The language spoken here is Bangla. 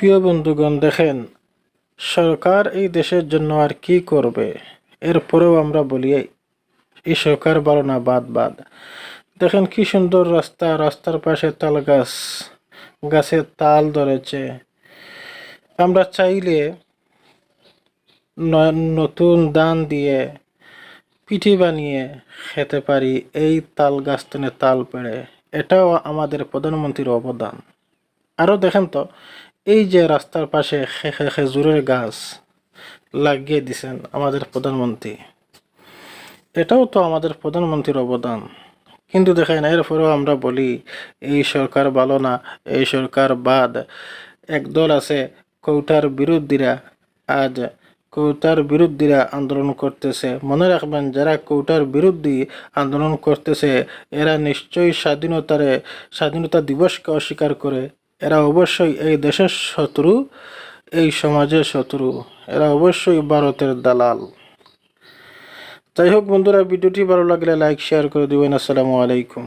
প্রিয় বন্ধুগণ, দেখেন, সরকার এই দেশের জন্য আর কি করবে? এরপরেও আমরা বলি, এই সরকার ভালো না, বাদ বাদ। দেখেন কি সুন্দর রাস্তা, রাস্তার পাশে তাল গাছ গাছে তাল ধরেছে। আমরা চাইলে নতুন দান দিয়ে পিঠি বানিয়ে খেতে পারি, এই তাল গাছ তাল পেড়ে। এটাও আমাদের প্রধানমন্ত্রীর অবদান। আরও দেখেন তো এই যে রাস্তার পাশে খেজুরের গাছ লাগিয়ে দিছেন আমাদের প্রধানমন্ত্রী, এটাও তো আমাদের প্রধানমন্ত্রীর অবদান। কিন্তু দেখেন, এরপরেও আমরা বলি, এই সরকার ভালো না, এই সরকার বাদ। একদল আছে কৌটার বিরোধীরা, আজ কৌটার বিরোধীরা আন্দোলন করতেছে। মনে রাখবেন, যারা কৌটার বিরোধী আন্দোলন করতেছে, এরা নিশ্চয়ই স্বাধীনতারে, স্বাধীনতা দিবসকে অস্বীকার করে এরা অবশ্যই এই দেশের শত্রু, এই সমাজের শত্রু। এরা অবশ্যই ভারতের দালাল। যাই হোক বন্ধুরা, ভিডিওটি ভালো লাগলে লাইক শেয়ার করে দেবেন। আসসালামু আলাইকুম।